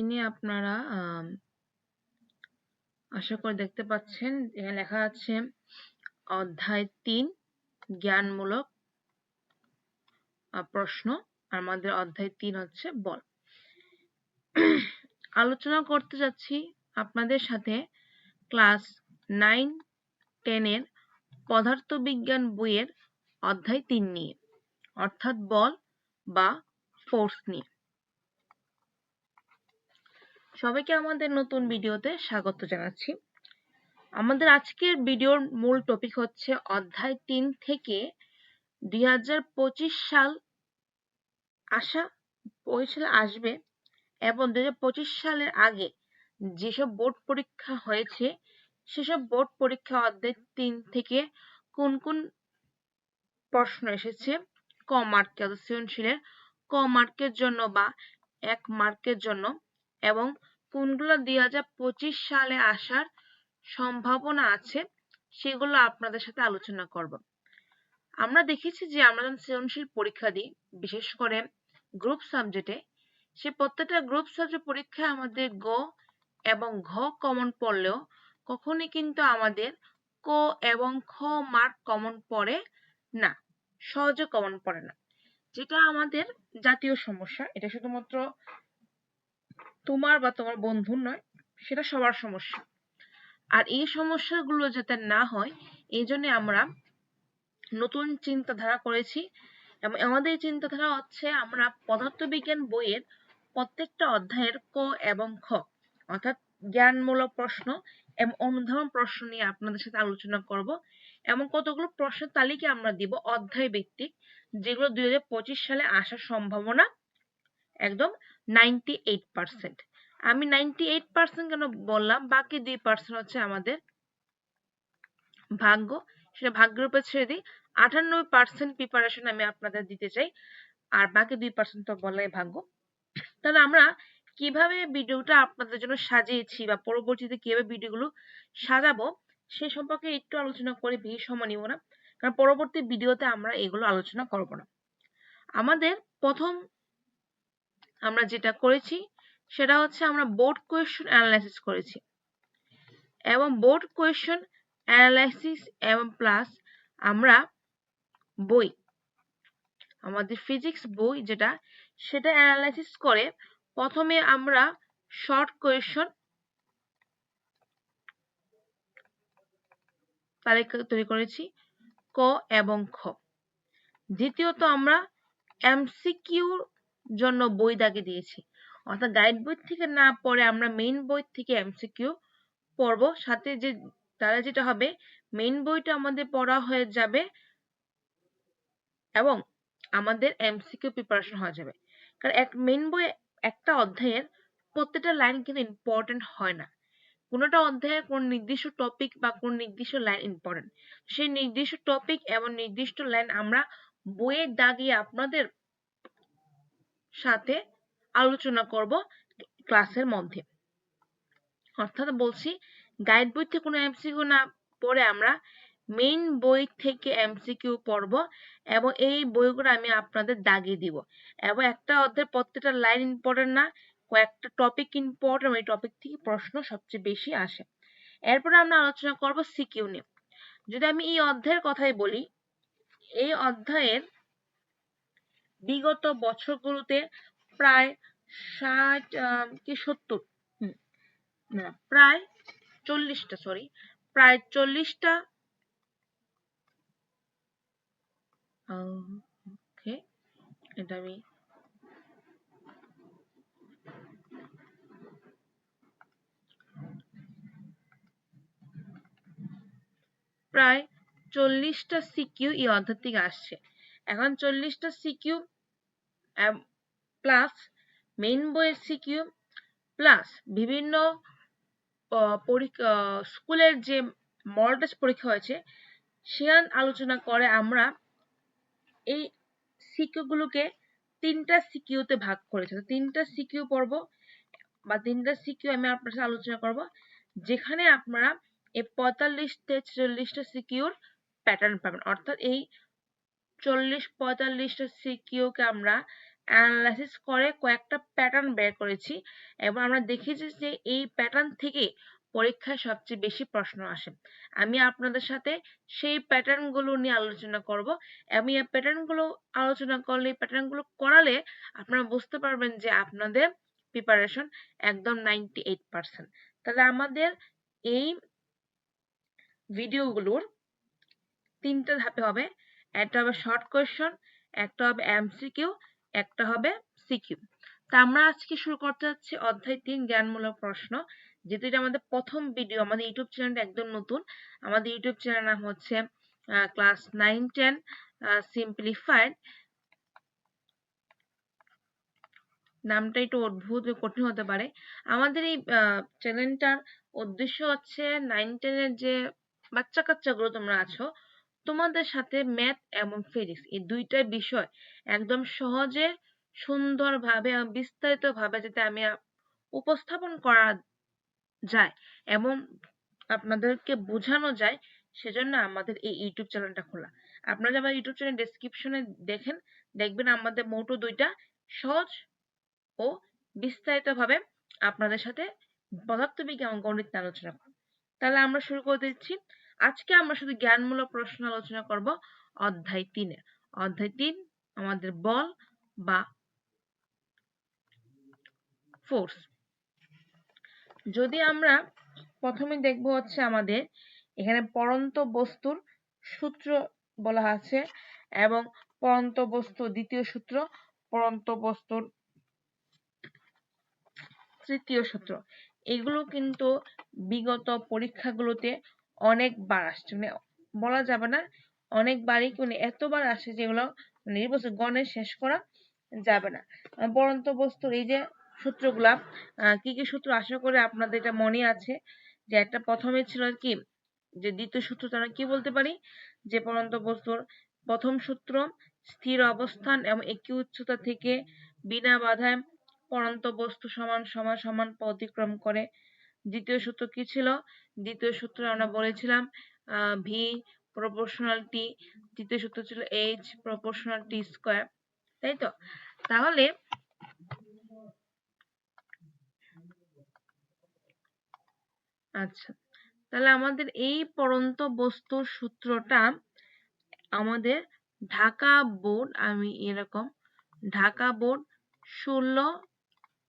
ইনি আপনারা আশা করে দেখতে পাচ্ছেন, এখানে লেখা আছে, অধ্যায় তিন, জ্ঞানমূলক প্রশ্ন। আমাদের অধ্যায় তিন হচ্ছে বল। আলোচনা করতে যাচ্ছি আপনাদের সাথে ক্লাস নাইন টেনের পদার্থবিজ্ঞান বইয়ের অধ্যায় তিন নিয়ে, অর্থাৎ বল বা ফোর্স নিয়ে। সবাইকে আমাদের নতুন ভিডিওতে স্বাগত জানাচ্ছি। আমাদের আজকের ভিডিওর মূল টপিক হচ্ছে অধ্যায় তিন থেকে দুই সাল আসা পঁচিশ সালে আসবে এবং দুই সালের আগে যেসব বোর্ড পরীক্ষা হয়েছে, সেসব বোর্ড পরীক্ষা অধ্যায় তিন থেকে কোন কোন প্রশ্ন এসেছে? ক মার্কে অর্থাৎ সৃজনশীলের ক মার্কের জন্য বা এক মার্কের জন্য এবং কোনগুলো দুই হাজার পঁচিশ সালে আসার সম্ভাবনা আছে, সেগুলো আপনাদের সাথে আলোচনা করব। আমরা দেখেছি যে আমরা যখন সৃজনশীল পরীক্ষা দিই, বিশেষ করে গ্রুপ সাবজেক্টে সে প্রত্যেকটা গ্রুপ সাবজেক্ট পরীক্ষায় আমাদের গ এবং ঘ কমন পড়লেও কখনই কিন্তু আমাদের ক এবং খ মার্ক কমন পড়ে না, সহজে কমন পড়ে না। যেটা আমাদের জাতীয় সমস্যা, এটা শুধুমাত্র তোমার বা তোমার বন্ধুর নয়, সেটা সবার সমস্যা। আর এই সমস্যাগুলো যাতে না হয়, এই জন্য আমরা নতুন চিন্তাধারা করেছি এবং আমাদের চিন্তাধারা হচ্ছে আমরা পদার্থবিজ্ঞান বইয়ের প্রত্যেকটা অধ্যায়ের ক এবং খ, অর্থাৎ জ্ঞানমূলক প্রশ্ন এবং অনুধাবন প্রশ্ন নিয়ে আপনাদের সাথে আলোচনা করব এবং কতগুলো প্রশ্নের তালিকা আমরা দিব অধ্যায় ভিত্তিক যেগুলো দুই হাজার পঁচিশ সালে আসার সম্ভাবনা একদম নাইনটি এইট পার্সেন্ট। আমি নাইনটি এইট পার্সেন্ট কেন বললাম? বাকি দুই পার্সেন্ট হচ্ছে আমাদের ভাগ্য। সেটা ভাগ্যের উপর ছেড়ে দিই। পার্সেন্ট প্রিপারেশন আমি আপনাদের দিতে চাই। আর বাকি দুই পার্সেন্ট তো বলাই ভাগ্য। তাহলে আমরা কীভাবে ভিডিওটা আপনাদের জন্য সাজিয়েছি বা পরবর্তীতে কীভাবে ভিডিওগুলো সাজাবো সে সম্পর্কে একটু আলোচনা করে বেশি সময় নিব না। কারণ পরবর্তী ভিডিওতে আমরা এগুলো আলোচনা করব না। আমাদের প্রথম আমরা যেটা করেছি, সেটা হচ্ছে আমরা বোর্ড কোয়েশ্চন অ্যানালাইসিস করেছি। এবং বোর্ড কোয়েশ্চন অ্যানালাইসিস এবং প্লাস আমরা বই, আমাদের ফিজিক্স বই যেটা, সেটা অ্যানালাইসিস করে প্রথমে আমরা শর্ট কোয়েশ্চন তালিকা তৈরি করেছি, ক এবং খ। দ্বিতীয়ত আমরা এমসিকিউর জন্য বই দাগে দিয়েছি। অর্থাৎ গাইড বই থেকে না পড়ে আমরা মেইন বই থেকে এমসিকিউ পড়ব। সাথে যে তারা যেটা হবে মেইন বইটা আমাদের পড়া হয়ে যাবে এবং আমাদের এমসিকিউ প্রিপারেশন হয়ে যাবে। কারণ এক মেইন বই একটা অধ্যায়ের প্রত্যেকটা লাইন কিন্তু ইম্পর্টেন্ট হয় না। কোনোটা অধ্যায়ের কোন নির্দিষ্ট টপিক বা কোন নির্দিষ্ট লাইন ইম্পর্টেন্ট সেই নির্দিষ্ট টপিক এবং নির্দিষ্ট লাইন আমরা বইয়ের দাগিয়ে আপনাদের সাথে আলোচনা করব ক্লাসের মধ্যে। অর্থাৎ বলছি গাইড বই থেকে কোনো এমসিকিউ না পড়ে আমরা মেইন বই থেকে এমসিকিউ পড়ব এবং এই বইগুলো আমি আপনাদের দাগিয়ে দিব। এবং একটা অধ্যায়ের প্রত্যেকটা লাইন ইম্পর্টেন্ট না, কয়েকটা টপিক ইম্পর্টেন্ট ওই টপিক থেকে প্রশ্ন সবচেয়ে বেশি আসে। এরপরে আমরা আলোচনা করব সিকিউ নিয়ে। যদি আমি এই অধ্যায়ের কথাই বলি, এই অধ্যায়ের বিগত বছরগুলোতে প্রায় ষাট কি সত্তর? না, প্রায় চল্লিশটা সরি প্রায় চল্লিশটা এটা আমি প্রায় চল্লিশটা সিকিউ এই অধ্যায় থেকে আসছে। এখন চল্লিশটা সিকিউ প্লাস মেইন বইয়ের সিকিউ প্লাস বিভিন্ন পরীক্ষা স্কুলের যে মডেল টেস্ট পরীক্ষা হয়েছে সে আলোচনা করে আমরা এই সিকিউগুলোকে তিনটা সিকিউতে ভাগ করেছে। তিনটা সিকিউ পড়ব, বা তিনটা সিকিউ আমি আপনার সাথে আলোচনা করব, যেখানে আপনারা এই পঁয়তাল্লিশ থেকে চল্লিশটা সিকিউর প্যাটার্ন পাবেন। অর্থাৎ এই চল্লিশ পঁয়তাল্লিশটা সিকিউকে আমরা অ্যানালাইসিস করে কয়েকটা প্যাটার্ন বের করেছি এবং আমরা দেখেছি যে এই প্যাটার্ন থেকে পরীক্ষায় সবচেয়ে বেশি প্রশ্ন আসে। আমি আপনাদের সাথে সেই প্যাটার্নগুলো নিয়ে আলোচনা করব। আমি এই প্যাটার্নগুলো আলোচনা করলে প্যাটার্নগুলো করালে আপনারা বুঝতে পারবেন যে আপনাদের প্রিপারেশন একদম নাইনটি এইট পার্সেন্ট তাহলে আমাদের এই ভিডিওগুলোর তিনটা ধাপে হবে। একটা হবে শর্ট কোয়েশ্চন একটা হবে এমসিকিউ একটা হবে সিকিউ তা আমরা আজকে শুরু করতে যাচ্ছি? অধ্যায় তিন, জ্ঞানমূলক প্রশ্ন যেহেতু এটা আমাদের প্রথম ভিডিও আমাদের ইউটিউব চ্যানেলটা একদম নতুন। আমাদের ইউটিউব চ্যানেল নাম হচ্ছে ক্লাস নাইন টেন সিম্পলিফাইড নামটা একটু অদ্ভুত কঠিন হতে পারে। আমাদের এই চ্যানেলটার উদ্দেশ্য হচ্ছে নাইন টেনের যে বাচ্চা কাচ্চাগুলো তোমরা আছো তোমাদের সাথে ম্যাথ এবং ফিজিক্স এই দুইটা বিষয় একদম সহজে, সুন্দরভাবে বিস্তারিতভাবে যাতে আমি উপস্থাপন করা যায় এবং আপনাদেরকে বোঝানো যায়, সেজন্য আমাদের এই ইউটিউব চ্যানেলটা খোলা। আপনারা আমার ইউটিউব চ্যানেল ডেসক্রিপশনে দেখেন, দেখবেন আমাদের মোটো দুইটা সহজ ও বিস্তারিতভাবে আপনাদের সাথে পদার্থবিজ্ঞান এবং গণিত আলোচনা তাহলে আমরা শুরু করে দিচ্ছি। আজকে আমরা শুধু জ্ঞানমূলক প্রশ্ন আলোচনা করব অধ্যায় তিনে। অধ্যায় তিন, আমাদের বল বা ফোর্স যদি আমরা প্রথমে দেখব হচ্ছে আমাদের এখানে পরন্ত বস্তুর সূত্র বলা আছে এবং পরন্ত বস্তু, দ্বিতীয় সূত্র, পরন্ত বস্তুর তৃতীয় সূত্র। এগুলো কিন্তু বিগত পরীক্ষাগুলোতে অনেকবার আসছে। মানে বলা যাবে না অনেকবারই মানে এতবার আসে যেগুলো মানে গণে শেষ করা যাবে না। পরন্ত বস্তুর এই যে সূত্রগুলা কি কি সূত্র? আশা করে আপনাদের এটা মনে আছে যে একটা প্রথমে ছিল কি, যে দ্বিতীয় সূত্র তারা কি বলতে পারি? যে পরন্ত বস্তুর প্রথম সূত্র, স্থির অবস্থান এবং একই উচ্চতা থেকে বিনা বাধায় পরন্ত বস্তু সমান সমান সমান অতিক্রম করে দ্বিতীয় সূত্র কি ছিল? দ্বিতীয় সূত্র আমরা বলেছিলাম ভি প্রপোর্শনাল টি তৃতীয় সূত্র ছিল এইচ প্রপোর্শনাল টি স্কোয়ার তাই তো? তাহলে আচ্ছা তাহলে আমাদের এই পরন্ত বস্তুর সূত্রটা আমাদের ঢাকা বোর্ড, আমি এরকম, ঢাকা বোর্ড ষোলো,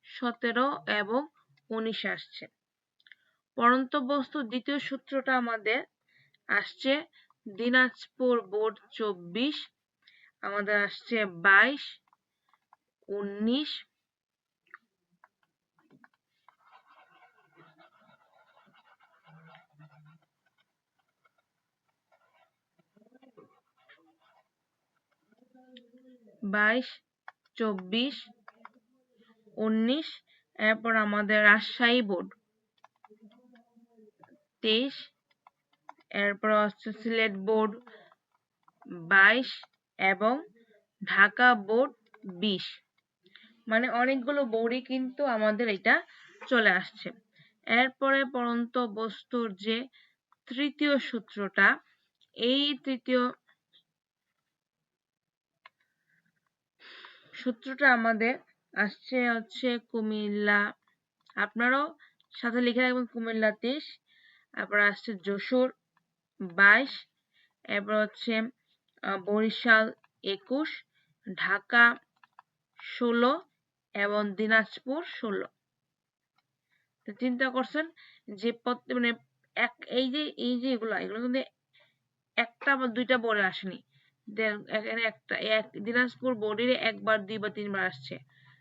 সতেরো এবং উনিশে আসছে। পরন্ত বস্তুর দ্বিতীয় সূত্রটা আমাদের আসছে দিনাজপুর বোর্ড চব্বিশ, আমাদের আসছে বাইশ, উনিশ, বাইশ, চব্বিশ, উনিশ, এরপর আমাদের রাজশাহী বোর্ড। তেইশ, এরপর হচ্ছে সিলেট বোর্ড বাইশ এবং ঢাকা বোর্ড বিশ। মানে অনেকগুলো বোর্ডই কিন্তু আমাদের এটা চলে আসছে। এরপরে পরন্ত বস্তুর যে তৃতীয় সূত্রটা, এই তৃতীয় সূত্রটা আমাদের আসছে হচ্ছে কুমিল্লা। আপনারাও সাথে লিখে রাখবেন কুমিল্লা তেইশ। তারপর আসছে যশোর বাইশ, এরপর হচ্ছে বরিশাল একুশ, ঢাকা ষোলো এবং দিনাজপুর ষোলো। চিন্তা করছেন যে মানে এক, এই যে এই যে এগুলো এগুলো কিন্তু একটা বা দুইটা বোর্ডে আসেনি। এখানে একটা, এক, দিনাজপুর বোর্ডের একবার দুই বা তিনবার আসছে।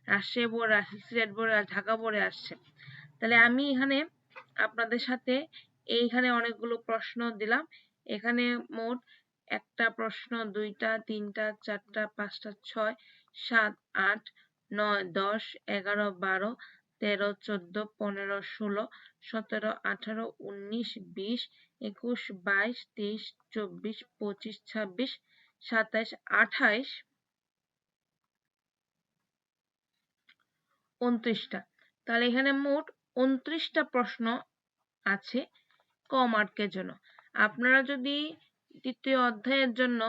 রাজশাহী বোর্ড আসছে সিলেট বোর্ড ঢাকা বোর্ডে আসছে। তাহলে আমি এখানে আপনাদের সাথে এইখানে অনেকগুলো প্রশ্ন দিলাম। এখানে মোট একটা প্রশ্ন, দুইটা, তিনটা, চারটা, পাঁচটা, ছয়, সাত, আট, নয়, দশ, এগারো, বারো, তেরো, চোদ্দ, পনেরো, ষোলো, সতেরো, আঠারো, উনিশ, বিশ, একুশ, বাইশ, তেইশ, চব্বিশ, পঁচিশ, ছাব্বিশ, সাতাইশ, আঠাইশ, উনত্রিশটা। তাহলে এখানে মোট উনত্রিশটা প্রশ্ন আছে। ক মার্কের জন্য। আপনারা যদি তৃতীয় অধ্যায়ের জন্য,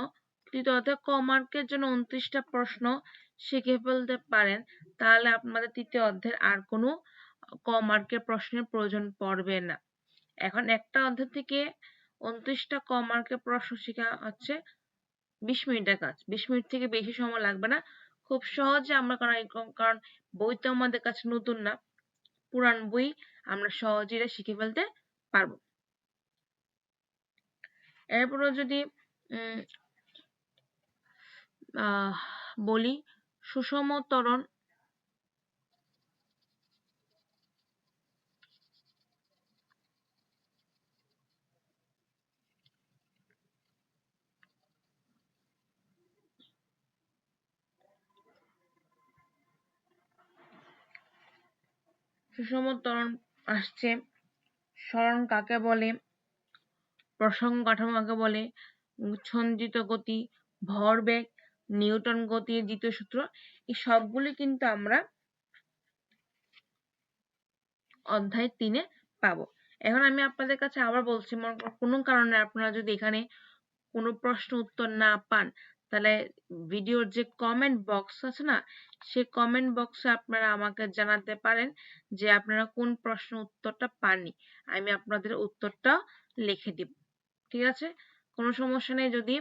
তৃতীয় অধ্যায় ক মার্কের জন্য উনত্রিশটা প্রশ্ন শিখে ফেলতে পারেন, তাহলে আপনাদের তৃতীয় অধ্যায়ের আর কোনো ক মার্কের প্রশ্নের প্রয়োজন পড়বে না। এখন একটা অধ্যায় থেকে উনত্রিশটা ক মার্কের প্রশ্ন শেখা হচ্ছে। বিশ মিনিটের কাজ। বিশ মিনিট থেকে বেশি সময় লাগবে না। খুব সহজে আমরা কারণ কারণ বই তো আমাদের কাছে নতুন না। পুরান বই আমরা সহজে শিখে ফেলতে পারব। এরপরে যদি বলি সুষম ত্বরণ সুষম ত্বরণ আসছে সরণ কাকে বলে? প্রসঙ্গ কাঠামো কাকে বলে সঞ্জিত গতি ভরবেগ নিউটন গতির দ্বিতীয় সূত্র, এই সবগুলি কিন্তু আমরা অধ্যায় তিনে পাবো। এখন আমি আপনাদের কাছে আবার বলছি কোনো কারণে আপনারা যদি এখানে কোনো প্রশ্ন উত্তর না পান, তাহলে ভিডিওর যে কমেন্ট বক্স আছে না সেই কমেন্ট বক্সে আপনারা আমাকে জানাতে পারেন যে আপনারা কোন প্রশ্ন উত্তরটা পাননি। আমি আপনাদের উত্তরটা লিখে দিব। ঠিক আছে? কোনো সমস্যা নেই, যদি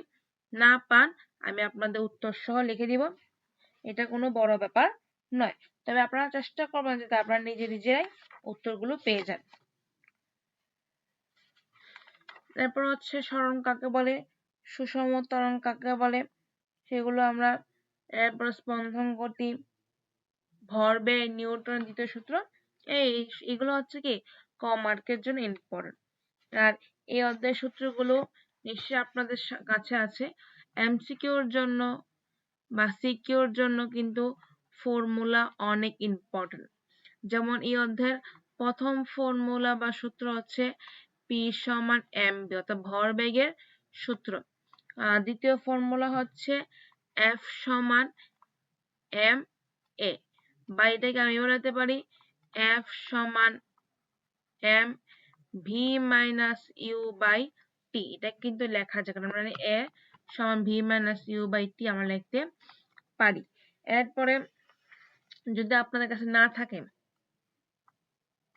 না পান, আমি আপনাদের উত্তর সহ লিখে দিব। এটা কোনো বড় ব্যাপার নয়। তবে আপনারা চেষ্টা করবেন যাতে আপনারা নিজে নিজেরাই উত্তরগুলো পেয়ে যান। তারপর হচ্ছে স্মরণ কাকে বলে, সুষম ত্বরণ কাকে বলে, সেগুলো আমরা এরপর স্পন্দন গতি ভরবেগ নিউটন দ্বিতীয় সূত্র, এই, এগুলো হচ্ছে কি কম মার্কের জন্য ইম্পর্টেন্ট আর এই অধ্যায় সূত্রগুলো নিশ্চয়ই আপনাদের কাছে আছে। এমসিকিউর জন্য বা সিকিউর জন্য কিন্তু ফর্মুলা অনেক ইম্পর্টেন্ট যেমন এই অধ্যায়ের প্রথম ফর্মুলা বা সূত্র হচ্ছে পি সমান এম বি অর্থাৎ ভরবেগের সূত্র। দ্বিতীয় ফর্মুলা হচ্ছে এফ সমান এম এ বা এটাকে আমি বলতে পারি এফ সমান M V minus U by T এটা কিন্তু লেখা যায় কারণ মানে এ সমান V minus U by T আমরা লিখতে পারি। এরপরে যদি আপনাদের কাছে না থাকে,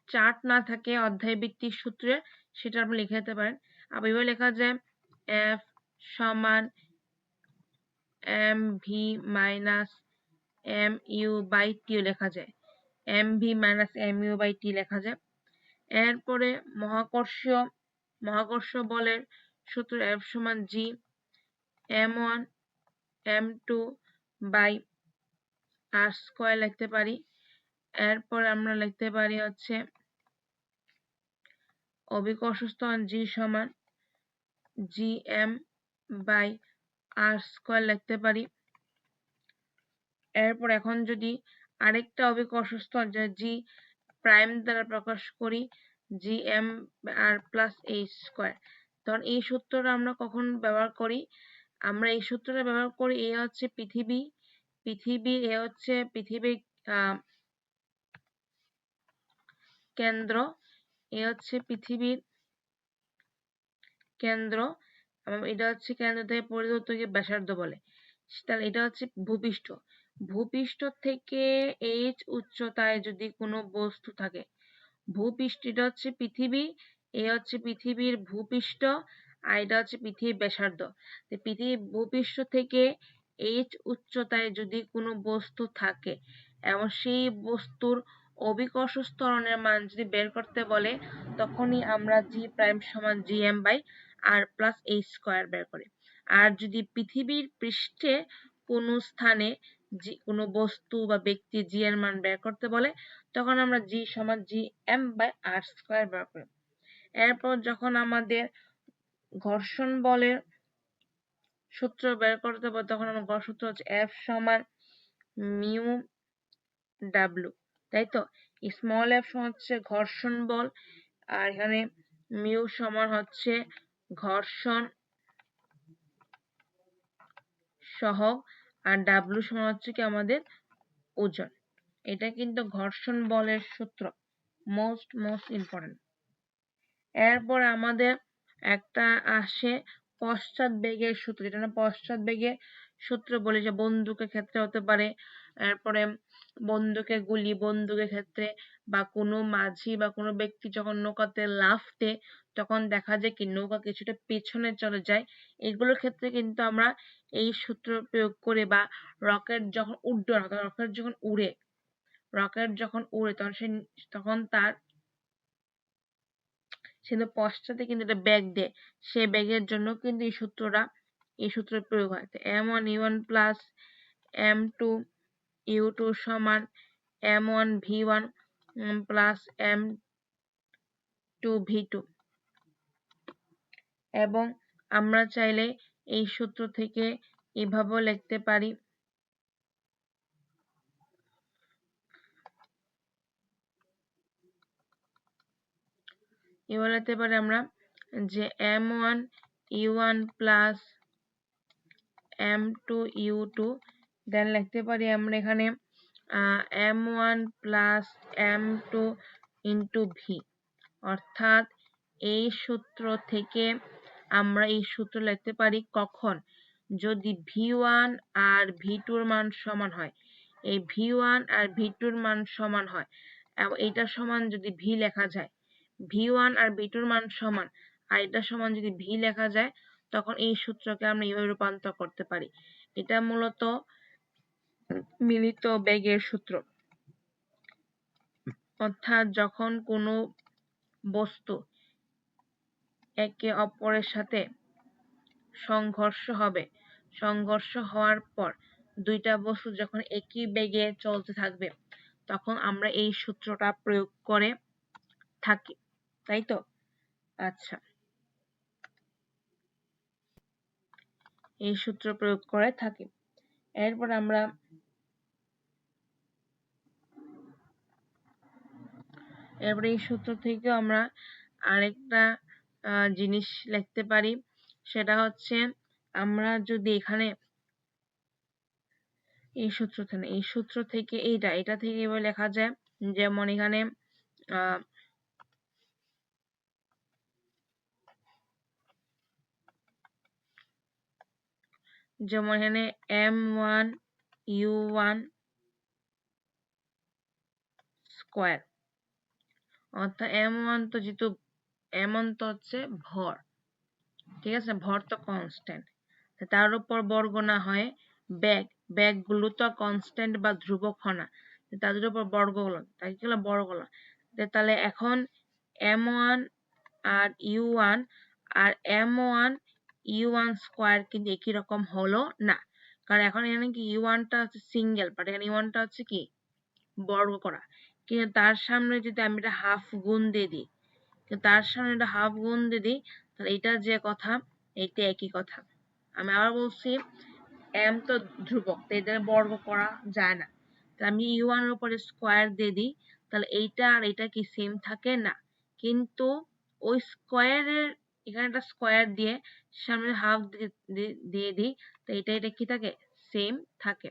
চার্ট না থাকে অধ্যায় ভিত্তিক সূত্রে, সেটা আপনি লিখে দিতে পারেন। আবার এভাবে লেখা যায় এফ সমান M V minus M U by টিও লেখা যায়। M V minus M U by T লেখা যায়। এরপরে মহাকর্ষীয়, মহাকর্ষ বলের সূত্র এফ সমান G M one M two by R square লিখতে পারি। এরপর আমরা লিখতে পারি হচ্ছে অভিকর্ষ স্তন জি সমান G M by R square লিখতে পারি। এরপর এখন যদি আরেকটা অভিকর্ষ স্তর জি প্রাইম দ্বারা প্রকাশ করি G M R plus H square তখন এই সূত্রটা আমরা কখন ব্যবহার করি? আমরা এই সূত্রটা ব্যবহার করি, এ হচ্ছে পৃথিবী পৃথিবীর এ হচ্ছে পৃথিবীর কেন্দ্র, এ হচ্ছে পৃথিবীর কেন্দ্র এটা হচ্ছে কেন্দ্র থেকে পরিধত্তকে ব্যাসার্ধ বলে। তাহলে এটা হচ্ছে ভূপৃষ্ঠ। ভূপৃষ্ঠ থেকে এইচ উচ্চতায় যদি কোনো বস্তু থাকে ভূপৃষ্ঠ এটা হচ্ছে পৃথিবী, এ হচ্ছে পৃথিবীর ভূপৃষ্ঠ, আর এটা হচ্ছে পৃথিবীর ব্যাসার্ধ। পৃথিবীর ভূপৃষ্ঠ থেকে এইচ উচ্চতায় যদি কোনো বস্তু থাকে, এবং সেই বস্তুর অভিকর্ষ ত্বরণের মান যদি বের করতে বলে, তখনই আমরা জি প্রাইম সমান G M by R plus H square বের করি। আর যদি পৃথিবীর পৃষ্ঠে কোনো স্থানে কোনো বস্তু বা ব্যক্তি জি এর মান বের করতে বলে, তখন আমরা জি সমান G M by R square বের করি। এরপর যখন আমাদের ঘর্ষণ বলের সূত্র বের করতে বলে, তখন আমার ঘর সূত্র হচ্ছে এফ সমান মিউ ডাব্লু তাই তো? স্মল এফ হচ্ছে ঘর্ষণ বল, আর এখানে মিউ সমান হচ্ছে ঘর্ষণ সহ আর ডাব্লু সমান হচ্ছে কি আমাদের ওজন। এটা কিন্তু ঘর্ষণ বলের সূত্র মোস্ট মোস্ট ইম্পর্টেন্ট এরপর আমাদের একটা আসে পশ্চাৎ বেগের সূত্র, যেটা পশ্চাৎ বেগের সূত্র বলে, যে বন্দুকের ক্ষেত্রে হতে পারে এরপরে বন্দুকের গুলি বন্দুকের ক্ষেত্রে বা কোনো মাঝি বা কোনো ব্যক্তি যখন নৌকাতে লাফ দেয় তখন দেখা যায় কি নৌকা কিছুটা পেছনে চলে যায়। এগুলোর ক্ষেত্রে কিন্তু আমরা এই সূত্র প্রয়োগ করে বা রকেট যখন উড্ডয়ন অর্থাৎ রকেট যখন উড়ে, রকেট যখন উড়ে তখন সে, তখন তার সে পশ্চাতে কিন্তু একটা ব্যাগ দেয়। সে ব্যাগের জন্য কিন্তু এই সূত্রটা, এই সূত্রের প্রয়োগ হয়। M one E one plus M two U two সমান M one V one plus M two V two. এবং আমরা চাইলে এই সূত্র থেকে এভাবেও লিখতে পারি। এবার পারি আমরা যে M one U one plus M two U two then লিখতে পারি আমরা এখানে M one plus M two অর্থাৎ এই সূত্র থেকে আমরা এই সূত্র লিখতে পারি কখন? যদি ভি ওয়ান আর ভি টুর মান সমান হয়। এই ভি ওয়ান আর ভি টুর মান সমান হয়। এবং এইটার সমান যদি ভি লেখা যায়। ভি ওয়ান আর ভি টুর মান সমান। আর এটার সমান যদি ভি লেখা যায়, তখন এই সূত্রকে আমরা এইভাবে রূপান্তর করতে পারি। এটা মূলত মিলিত বেগের সূত্র। অর্থাৎ যখন কোনো বস্তু একে অপরের সাথে সংঘর্ষ হবে, সংঘর্ষ হওয়ার পর দুইটা বস্তু যখন একই বেগে চলতে থাকবে, তখন আমরা এই সূত্রটা প্রয়োগ করে থাকি, তাই তো? আচ্ছা। এই সূত্র প্রয়োগ করে থাকি। এরপর আমরা এরপরে এই সূত্র থেকে আমরা আরেকটা জিনিস লিখতে পারি। সেটা হচ্ছে আমরা যদি এখানে এই সূত্র থেকে, এই সূত্র থেকে এইটা, এটা থেকে এবার লেখা যায় যেমন এখানে যেমন এখানে M one U one square অর্থাৎ এম ওয়ান তো যেহেতু এম ওয়ান তো হচ্ছে ভর। ঠিক আছে? ভর তো কনস্ট্যান্ট তার উপর বর্গ না হয় ব্যাগ। ব্যাগগুলো তো কনস্ট্যান্ট বা ধ্রুবক না। তাদের উপর বর্গ হলো তাকে কি হলো বর্গ হলো তাহলে এখন এম ওয়ান আর ইউ ওয়ান আর M one U one square কিন্তু একই রকম হলো না। কারণ এখন এখানে কি ইউ ওয়ানটা হচ্ছে সিঙ্গেল বাট এখানে ইউ ওয়ানটা হচ্ছে কি? বর্গ করা। কিন্তু তার সামনে যদি আমি এটা হাফ গুণ দিয়ে দিই তার সামনে এটা হাফ গুণ দিয়ে দিই, তাহলে এটা যে কথা, এইটা একই কথা। আমি আবার বলছি এম তো ধ্রুবক, তো এদের বর্গ করা যায় না। তাহলে আমি ইউ ওয়ানের উপরে স্কোয়ার দিয়ে দিই, তাহলে এইটা আর এটা কি সেম থাকে? না। কিন্তু ওই স্কোয়ারের এখানে একটা স্কোয়ার দিয়ে সামনে হাফ দিয়ে দিই, তো এটা এটা কি থাকে? সেম থাকে।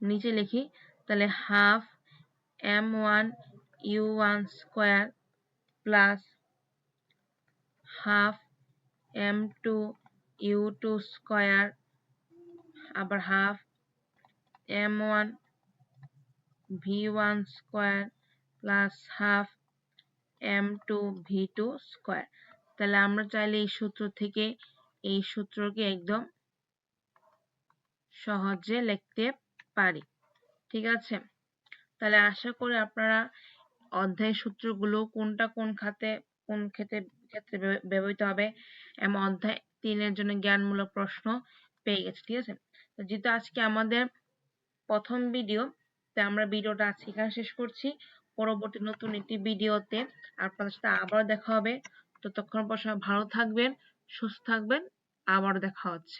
নিচে লিখি, তাহলে half M one U one square plus half M two U two square আবার half M one V one square plus half M two V two square তাহলে আমরা চাইলে এই সূত্র থেকে এই সূত্রকে একদম সহজে লিখতে পারি। ঠিক আছে? তাহলে আশা করি আপনারা অধ্যায় সূত্রগুলো কোনটা কোন খাতে, কোন ক্ষেত্রে ক্ষেত্রে ব্যবহৃত হবে এমন অধ্যায় তিনের জন্য জ্ঞানমূলক প্রশ্ন পেয়ে গেছে, ঠিক আছে? যেহেতু আজকে আমাদের প্রথম ভিডিও, তাই আমরা ভিডিওটা আজকে এখানে শেষ করছি। পরবর্তী নতুন একটি ভিডিওতে আপনাদের সাথে আবার দেখা হবে। ততক্ষণ পর ভালো থাকবেন, সুস্থ থাকবেন আবার দেখা হচ্ছে।